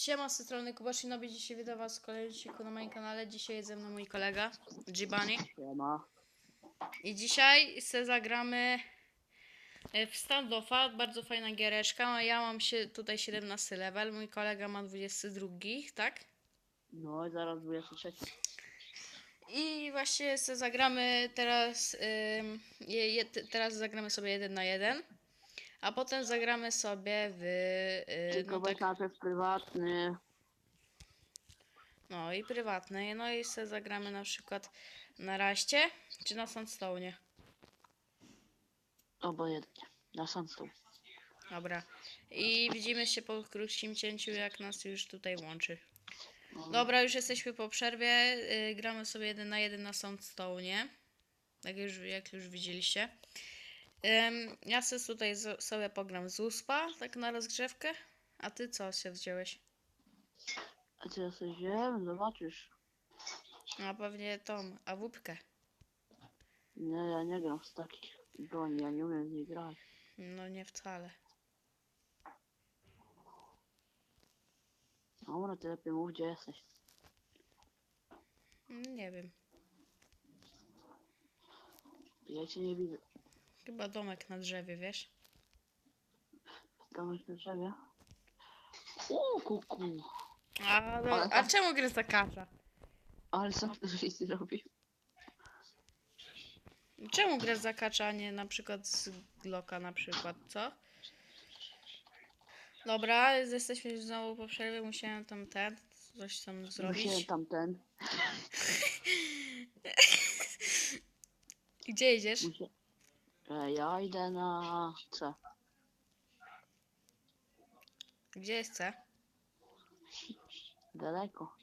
Siema, z tej strony Kuba Shinobi, dzisiaj witam was w kolejnym odcinku na moim kanale. Dzisiaj jest ze mną mój kolega, Jibani. Siema. I dzisiaj se zagramy e, w standoffa, bardzo fajna giereczka. Ja mam się tutaj 17 level, mój kolega ma 22, tak? No i zaraz 23. I właśnie se zagramy teraz, ym, je, je, te- teraz zagramy sobie jeden na jeden. A potem zagramy sobie w. Yy, Tylko no, tak, najpierw prywatny. no i prywatny. No i se zagramy na przykład na raście czy na sandstone. Obojętnie. Na stół. Dobra. I widzimy się po krótkim cięciu, jak nas już tutaj łączy. Dobra, już jesteśmy po przerwie. y, gramy sobie jeden na jeden na Soundstone. Jak już, jak już widzieliście. Ym, ja sobie tutaj z, sobie pogram z USPA, tak na rozgrzewkę. A ty co się wziąłeś? A co ja sobie wziąłem? Zobaczysz. A pewnie tą awupkę. Nie, ja nie gram z takich broni, ja nie umiem z niej grać. No nie wcale. Dobra, ty lepiej mów, gdzie jesteś. Nie wiem. Ja cię nie widzę. Chyba domek na drzewie, wiesz? Tam na drzewie. O, kuku. A, no, a czemu gry zakacza? Ale co ty żeś zrobił? Czemu grasz zakacza, a nie na przykład z Glocka na przykład, co? Dobra, jesteśmy znowu po przerwie, musiałem tam ten, coś tam Musiałem zrobić. tamten. Gdzie idziesz? E, ja idę na C. Gdzie jest C? Daleko.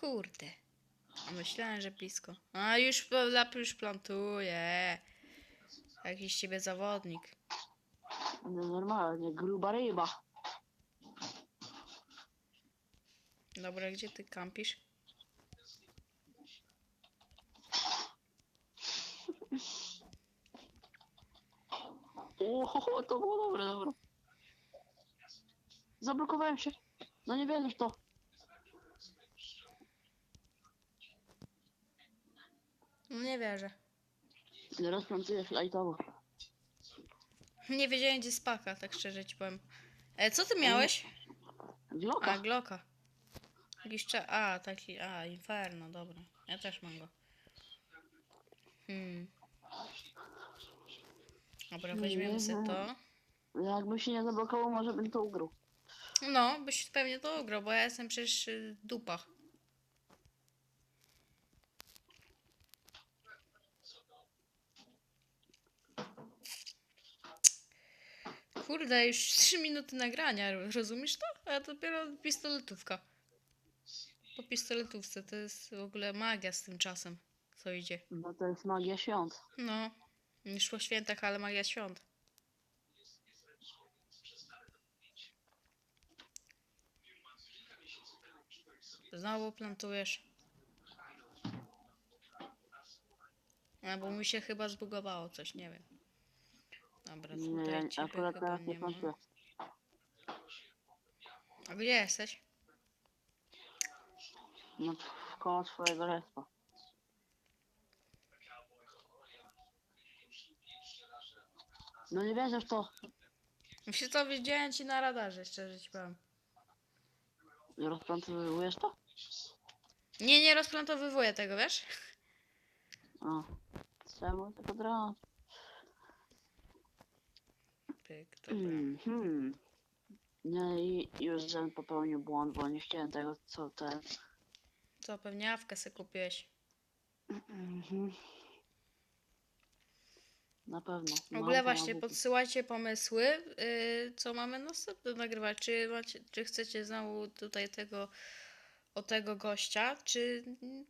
Kurde. Myślałem, że blisko. A już, lap już plantuje. Jakiś ciebie zawodnik. No normalnie, gruba ryba. Dobra, gdzie ty kampisz? O, to było dobre, dobra. Zablokowałem się. No nie wierzysz to. No nie wierzę. Rozplątujesz lajtowo. Nie wiedziałem gdzie spaka, tak szczerze ci powiem. E, co ty miałeś? A, Glocka. Glocka. Jakiś cza... A, taki... A, Inferno, dobra. Ja też mam go. Hmm. Dobra, weźmiemy sobie to. Jakby się nie zablokował, może bym to ugrał. No, byś pewnie to ugrał, bo ja jestem przecież y, dupa. Kurde, już 3 minuty nagrania, rozumiesz to? A dopiero pistoletówka. Po pistoletówce to jest w ogóle magia z tym czasem, co idzie. Bo to jest magia świąt. No, już po świętach, ale magia świąt. Znowu plantujesz. A, bo mi się chyba zbugowało coś, nie wiem. Dobra, Nie, tutaj ciebie akurat chyba teraz nie nie ma. A gdzie jesteś? No koło swojego respa. No nie wierzę w to. Myślę, to widziałem ci na radarze, szczerze ci powiem. Rozplantowujesz to? Nie, nie rozplantowywuję tego, wiesz? O. Czemu tylko dra? Pyk, dobra. Mhm. Nie, i już żebym popełnił błąd, bo nie chciałem tego, co ten. Co, pewnie awkę se kupiłeś. Mhm. Na pewno. W ogóle właśnie, podsyłajcie pomysły, yy, co mamy następne nagrywać. Czy, macie, czy chcecie znowu tutaj tego, o tego gościa, czy,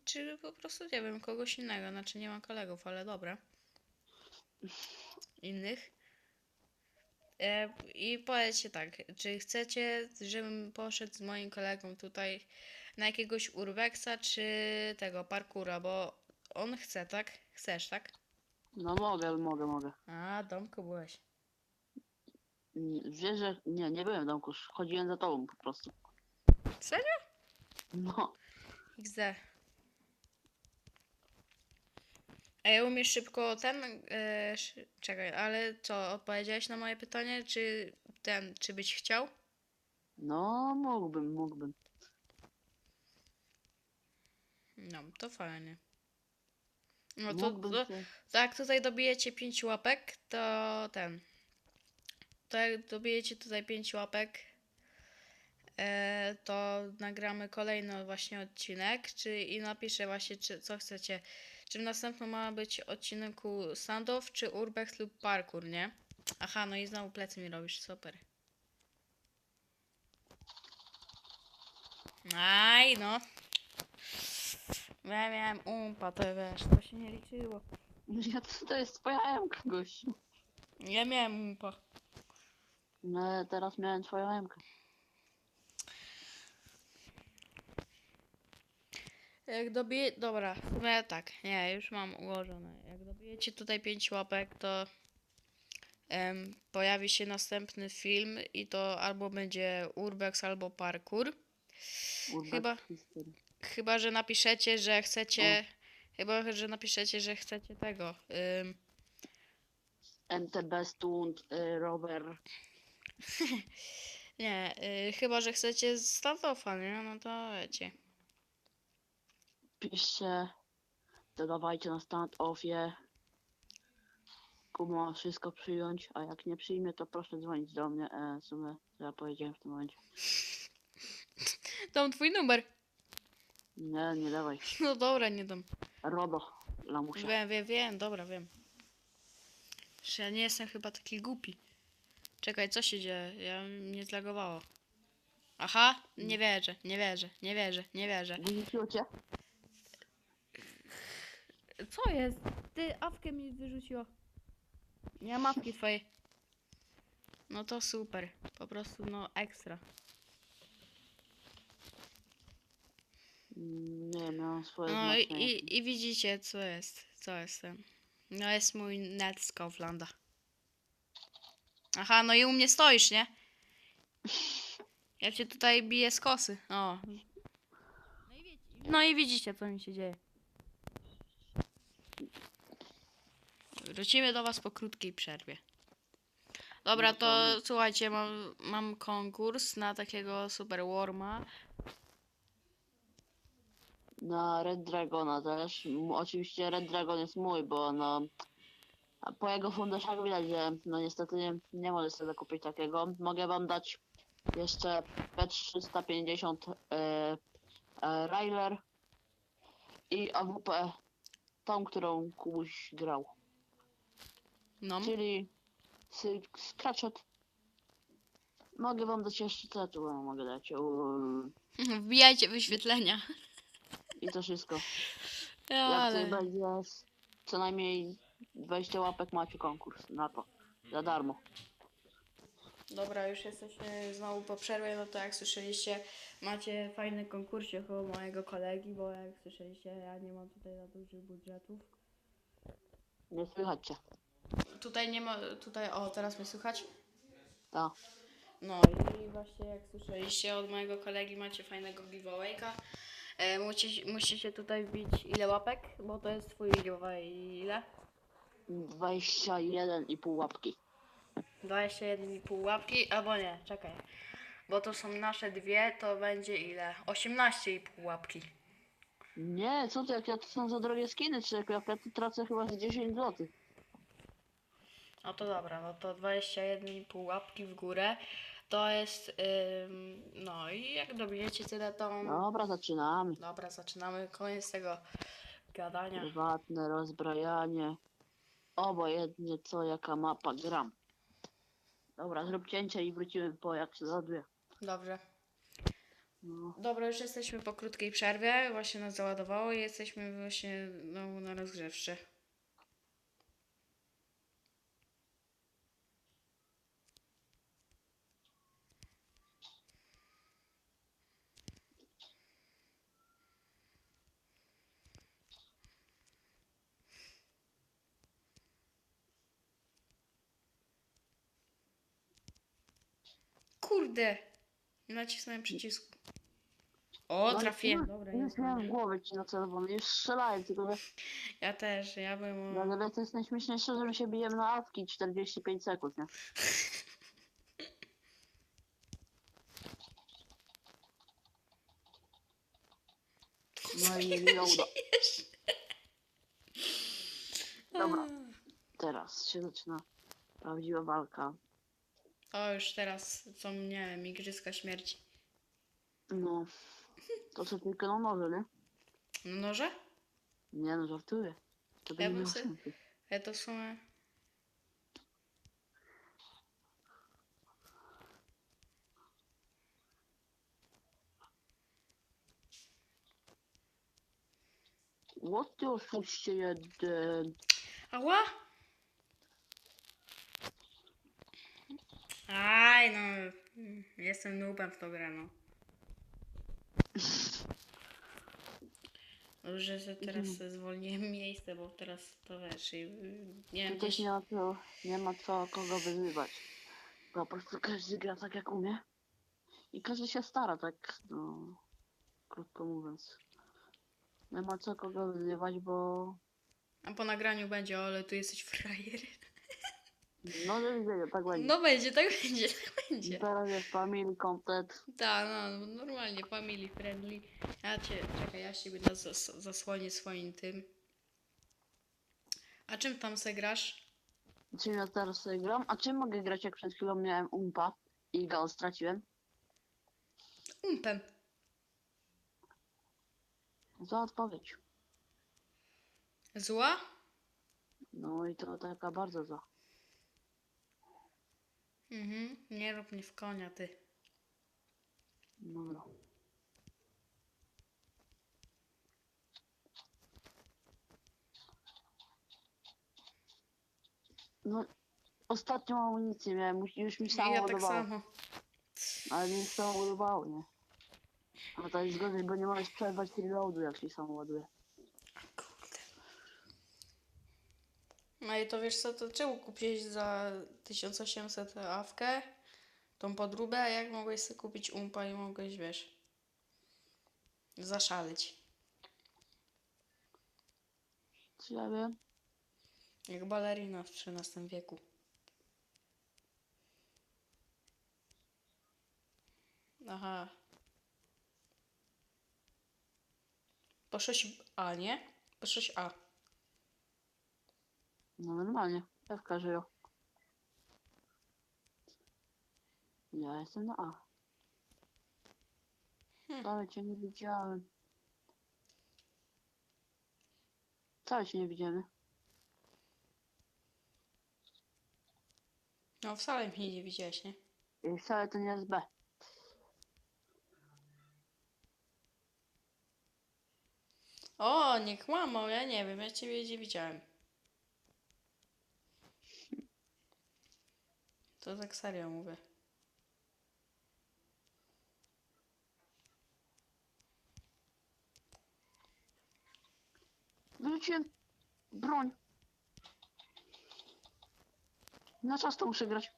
czy po prostu, nie wiem, kogoś innego. Znaczy nie mam kolegów, ale dobra. Innych. E, I powiedzcie tak, czy chcecie, żebym poszedł z moim kolegą tutaj na jakiegoś urweksa, czy tego parkura, bo on chce, tak? Chcesz, tak? No mogę, mogę, mogę. A, domku byłeś. Wiesz, że... Nie, nie byłem w domku, chodziłem za tobą po prostu. Serio? No. XD. Ej, umiesz szybko ten... E, szy- czekaj, ale co, odpowiedziałeś na moje pytanie, czy ten, czy byś chciał? No, mógłbym, mógłbym. No, to fajnie. No to, mógłbym to się... tak, tutaj dobijecie 5 łapek, to ten. To jak dobijecie tutaj 5 łapek, e, to nagramy kolejny właśnie odcinek, czy i napiszę właśnie, czy, co chcecie. Czy w następnym ma być odcinku standoff, czy urbex lub parkour, nie? Aha, no i znowu plecy mi robisz, super. Aj, no. Ja miałem umpa, to wiesz, to się nie liczyło. Ja, to, to jest twoja emka, gościu. Ja miałem umpa. No, ale teraz miałem twoją emkę. Jak dobije... Dobra, w sumie tak, nie, już mam ułożone. Jak dobijecie tutaj 5 łapek, to em, pojawi się następny film i to albo będzie urbex, albo parkour. Chyba-. Chyba, że napiszecie, że chcecie... Chyba, że napiszecie, że chcecie tego. ym, MTB Stund, y, rower. nie, y, chyba, że chcecie standoffa, nie? No to wiecie. Piszcie, dodawajcie na stand-offie. Kumo wszystko przyjąć, a jak nie przyjmie, to proszę dzwonić do mnie. E, w sumie, co ja powiedziałem w tym momencie. Dam twój numer. Nie, nie dawaj. No dobra, nie dam. RODO, lamusia. Wiem, wiem, wiem, dobra, wiem. Że ja nie jestem chyba taki głupi. Czekaj, co się dzieje? Ja mnie zlagowało. Aha, nie wierzę, nie wierzę, nie wierzę, nie wierzę. Wyrzuciło cię? Co jest? Ty awkę mi wyrzuciło. Nie mam awki twojej. No to super. Po prostu no ekstra. Mm, Nie, miałem swoje No i, znaczenie. i, i widzicie co jest. Co jest ten. No jest mój net z Kauflanda. Aha, no i u mnie stoisz, nie? Ja cię tutaj biję z kosy. O. No i, widzicie co mi się dzieje. Wrócimy do was po krótkiej przerwie. Dobra, No to to- słuchajcie, mam, mam konkurs na takiego super warma. Na Red Dragona też. M- Oczywiście Red Dragon jest mój, bo no... a Po jego funduszach widać, że no niestety nie, nie sobie kupić takiego. Mogę wam dać jeszcze P350 e, e, Ryler i AWP, tą, którą Kubuś grał. No. Czyli sy- Scratchet. Mogę wam dać jeszcze co tu wam mogę dać? Uuu, Wbijajcie wyświetlenia. I to wszystko. Jak Ale... tutaj będzie s- co najmniej 20 łapek macie konkurs na to. Za darmo. Dobra, już jesteśmy znowu po przerwie, no to jak słyszeliście, macie fajny konkursik u mojego kolegi, bo jak słyszeliście, ja nie mam tutaj za dużych budżetów. Nie słychać cię. Tutaj nie ma, tutaj, o, teraz mnie słychać? Ta. No i właśnie jak słyszeliście od mojego kolegi macie fajnego giveawayka. E, musicie, musicie tutaj wbić ile łapek, bo to jest twój giveaway ile? 21,5 łapki. 21,5 łapki, albo nie, czekaj. Bo to są nasze dwie, to będzie ile? 18,5 łapki. Nie, co ty, jak ja to są za drogie skiny, czy jak ja tu tracę chyba z 10 zł. No to dobra, no to 21,5 łapki w górę. To jest, ym, no i jak dobijecie tyle, to... Dobra, zaczynamy. Dobra, zaczynamy. Koniec tego gadania. Prywatne rozbrajanie. Obojętnie co, jaka mapa gram. Dobra, zrób cięcie i wrócimy po jak się zadwie. Dobrze. No. Dobra, już jesteśmy po krótkiej przerwie. Właśnie nas załadowało i jesteśmy właśnie znowu na rozgrzewce. Kurde. Nie nacisnąłem przycisku. O, No, trafiłem. Dobra, jest. miałem w głowie ci nacelowany, już strzelałem, tylko że Ja też, ja bym... no, ale to jest najśmieszniejsze, że my się bijemy na awki 45 sekund, nie? No i nie uda. Dobra. Teraz się zaczyna prawdziwa walka. O, już teraz są, nie wiem, igrzyska śmierci. No. To co tylko na noże, nie? No noże? Nie no, żartuję. To Ja bym se- sensu. Ale to w sumie... What ty oszuście jeden? Ała! Aj, no. mm, Jestem noobem w tą grę, no. Dobrze, że teraz sobie zwolniłem miejsce, bo teraz to wiesz i y, nie wiem, gdzieś... nie ma co, nie ma co kogo wyzywać. Po prostu każdy gra tak jak umie. I każdy się stara, tak, no, krótko mówiąc. Nie ma co kogo wyzywać, bo A po nagraniu będzie, ale tu jesteś frajer. No widzenia, tak będzie. No będzie, tak będzie, tak będzie. Teraz jest family content. Tak, no, normalnie, family friendly. Ja cię, czekaj, ja się będę zas zasłonię swoim tym. A czym tam se grasz? Czym ja teraz sobie gram? A czym mogę grać, jak przed chwilą miałem umpa i go straciłem? Umpem. Za odpowiedź. Zła? No i to taka bardzo za. Mhm, nie rób mnie w konia, ty. Dobra. No, ostatnią amunicję miałem, już- mi samo ja tak samo. Ale mi samo ładowało, nie? A to jest gorzej, bo nie możesz przerwać reloadu, jak się samo ładuje. I to wiesz co, to czemu kupiłeś za 1800 awkę, tą podróbę, a jak mogłeś sobie kupić umpa i mogłeś, wiesz, zaszaleć. Co ja wiem? Jak balerina w XIII wieku. Aha. Poszłeś A, nie? Poszłeś A. No normalnie, pewka żyją. Ja jestem na A. Hmm. Wcale cię nie widziałem. Wcale cię nie widziałem. No wcale mnie nie widziałeś, nie? I wcale to nie jest B. O, nie kłamał, ja nie wiem, ja ciebie nie widziałem. To tak serio mówię. Wyrzuciłem broń. Na czas to muszę grać.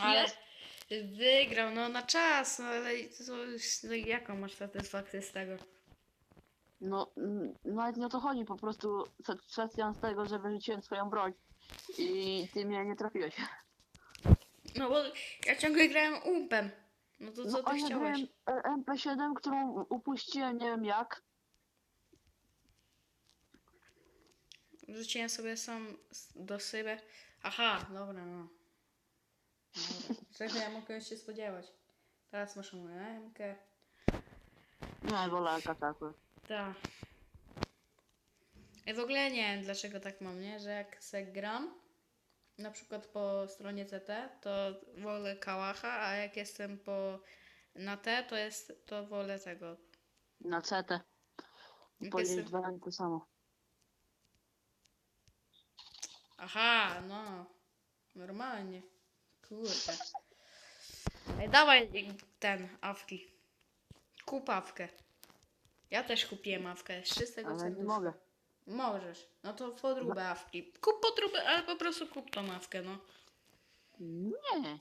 Ale wygrał, no na czas, no ale to, no, jaką masz satysfakcję z tego? No, mm, nawet nie o to chodzi, po prostu satysfakcja z tego, że wyrzuciłem swoją broń i ty mnie nie trafiłeś. No bo ja ciągle grałem umpem. No to co No, ty a ja chciałeś? grałem e, MP7, którą upuściłem nie wiem jak. Rzuciłem sobie sam s- do siebie. Aha, dobra, no. Dobra. Czego ja mogę się spodziewać? Teraz masz moją MK. Nie, wolę AK Tak. Ja w ogóle nie wiem dlaczego tak mam, nie? Że jak se gram, na przykład po stronie CT, to wolę kałacha, a jak jestem po na T, to jest to wolę tego. Na CT. Powiedzieć dwa razy to samo. Aha, no. Normalnie. Kurde. Ej, dawaj ten, awki. Kup awkę. Ja też kupiłem awkę, z czystego Ale nie serduszka. mogę. Możesz. No to podróbę awki. Kup podróbę, ale po prostu kup tą awkę, no. Nie.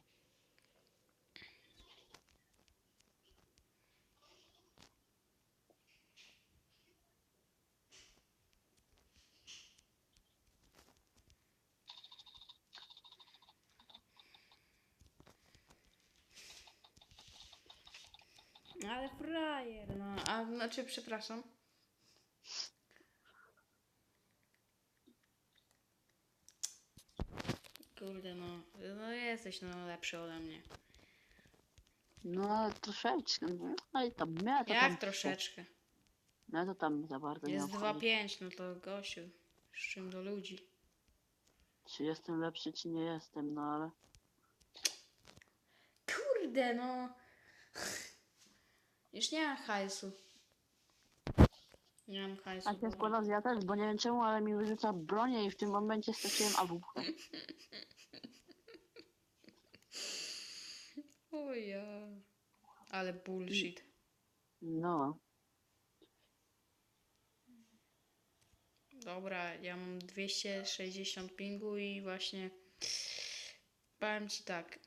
Ale frajer, no. A znaczy, przepraszam. Kurde, no. No jesteś no lepszy ode mnie. No ale troszeczkę. No ale tam ja to Jak tam, troszeczkę? Ja to tam za bardzo Jest nie obchodzi. 2-5, no to gościu. Z czym do ludzi. Czy jestem lepszy, czy nie jestem, no ale... Kurde, no. Już nie mam hajsu. Nie mam hajsu. A się bo- składa, że ja też, bo nie wiem czemu, ale mi wyrzuca bronię i w tym momencie straciłem AWP. O ja. Ale bullshit. No. Dobra, ja mam 260 pingu i właśnie powiem ci tak.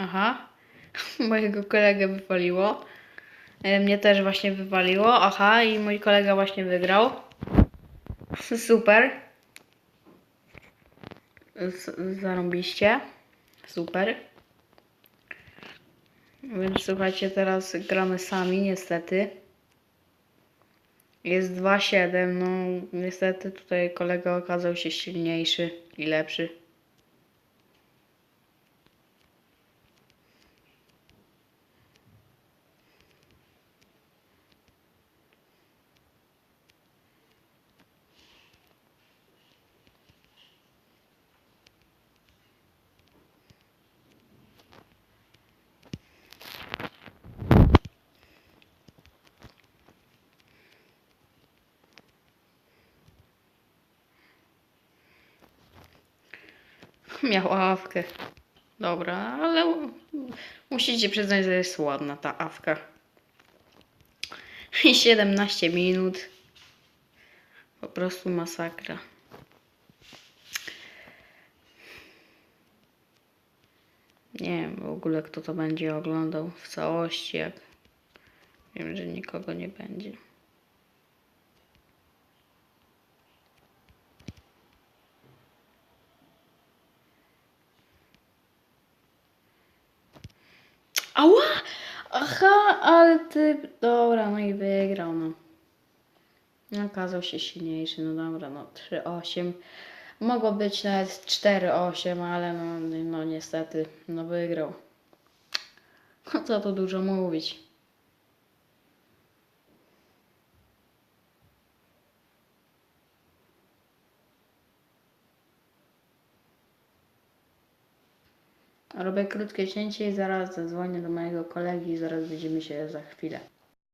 Aha, mojego kolegę wywaliło. E, Mnie też właśnie wywaliło. Aha, i mój kolega właśnie wygrał. Super. Z-. Super. Więc słuchajcie, teraz gramy sami, niestety. Jest 2-7, no niestety tutaj kolega okazał się silniejszy i lepszy. Miał awkę. Dobra, ale musicie przyznać, że jest ładna ta awka. I 17 minut. Po prostu masakra. Nie wiem w ogóle kto to będzie oglądał w całości, jak wiem, że nikogo nie będzie. Ała! Aha, ale ty... Dobra, no i wygrał, no. No, Okazał się silniejszy, no dobra, no 3-8. Mogło być nawet 4-8, ale no, no niestety, no wygrał. No co tu dużo mówić. Robię krótkie cięcie i zaraz zadzwonię do mojego kolegi i zaraz widzimy się za chwilę.